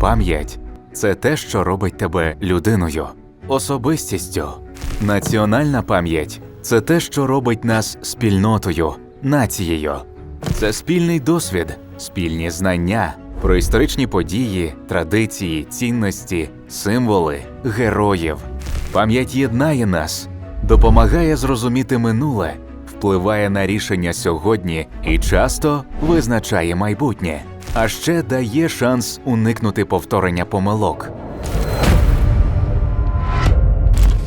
Пам'ять це те, що робить тебе людиною, особистістю. Національна пам'ять це те, що робить нас спільнотою, нацією. Це спільний досвід, спільні знання про історичні події, традиції, цінності, символи, героїв. Пам'ять єднає нас, допомагає зрозуміти минуле, впливає на рішення сьогодні і часто визначає майбутнє, а ще дає шанс уникнути повторення помилок.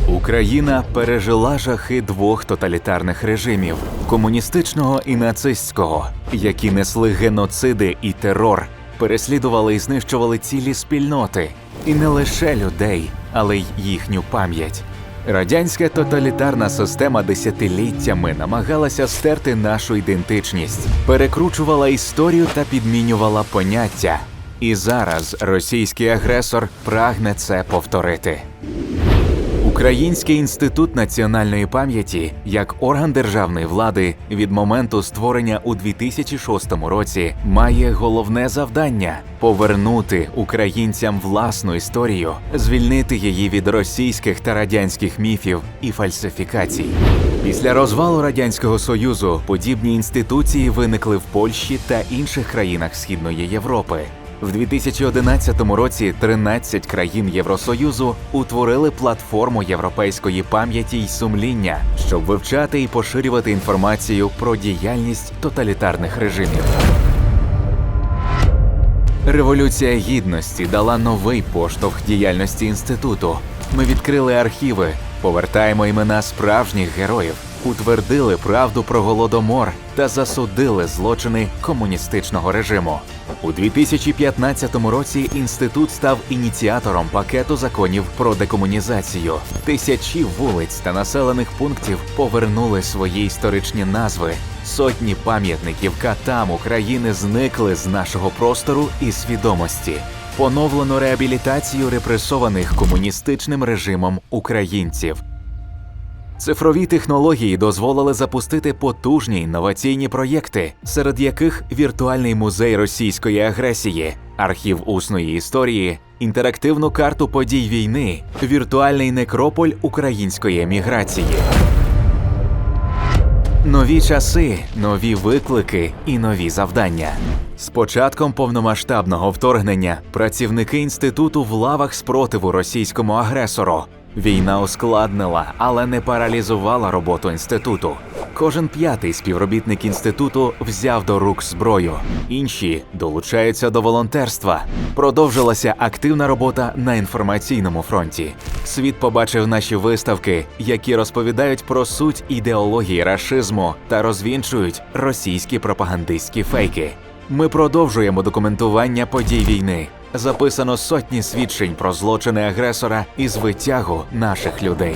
Україна пережила жахи двох тоталітарних режимів комуністичного і нацистського, які несли геноциди і терор, переслідували і знищували цілі спільноти, і не лише людей, але й їхню пам'ять. Радянська тоталітарна система десятиліттями намагалася стерти нашу ідентичність, перекручувала історію та підмінювала поняття. І зараз російський агресор прагне це повторити. Український інститут національної пам'яті як орган державної влади від моменту створення у 2006 році має головне завдання повернути українцям власну історію, звільнити її від російських та радянських міфів і фальсифікацій. Після розвалу радянського союзу подібні інституції виникли в Польщі та інших країнах Східної Європи. В 2011 році 13 країн Євросоюзу утворили платформу європейської пам'яті й сумління, щоб вивчати і поширювати інформацію про діяльність тоталітарних режимів. Революція гідності дала новий поштовх діяльності інституту. Ми відкрили архіви, повертаємо імена справжніх героїв, утвердили правду про голодомор та засудили злочини комуністичного режиму. У 2015 році інститут став ініціатором пакету законів про декомунізацію. Тисячі вулиць та населених пунктів повернули свої історичні назви. Сотні пам'ятників катам України зникли з нашого простору і свідомості. Поновлено реабілітацію репресованих комуністичним режимом українців. Цифрові технології дозволили запустити потужні інноваційні проєкти, серед яких віртуальний музей російської агресії, архів усної історії, інтерактивну карту подій війни, віртуальний некрополь української еміграції. Нові часи, нові виклики і нові завдання. З початком повномасштабного вторгнення працівники інституту в лавах спротиву російському агресору. Війна ускладнила, але не паралізувала роботу інституту. Кожен п'ятий співробітник інституту взяв до рук зброю. Інші долучаються до волонтерства. Продовжилася активна робота на інформаційному фронті. Світ побачив наші виставки, які розповідають про суть ідеології рашизму та розвінчують російські пропагандистські фейки. Ми продовжуємо документування подій війни. Записано сотні свідчень про злочини агресора і звитягу наших людей.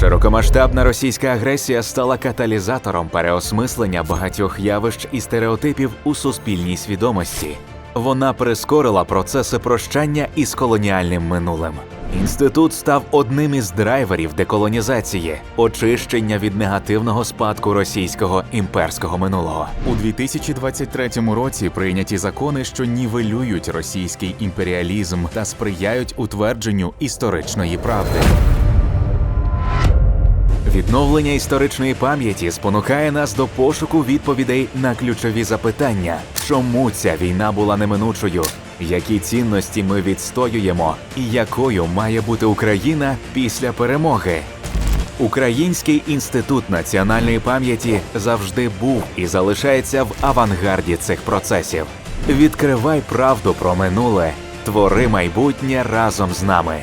Широкомасштабна російська агресія стала каталізатором переосмислення багатьох явищ і стереотипів у суспільній свідомості. Вона прискорила процеси прощання із колоніальним минулим. Інститут став одним із драйверів деколонізації, очищення від негативного спадку російського імперського минулого. У 2023 році прийняті закони, що нівелюють російський імперіалізм та сприяють утвердженню історичної правди. Відновлення історичної пам'яті спонукає нас до пошуку відповідей на ключові запитання: чому ця війна була неминучою, які цінності ми відстоюємо, і якою має бути Україна після перемоги. Український інститут національної пам'яті завжди був і залишається в авангарді цих процесів. Відкривай правду про минуле, твори майбутнє разом з нами.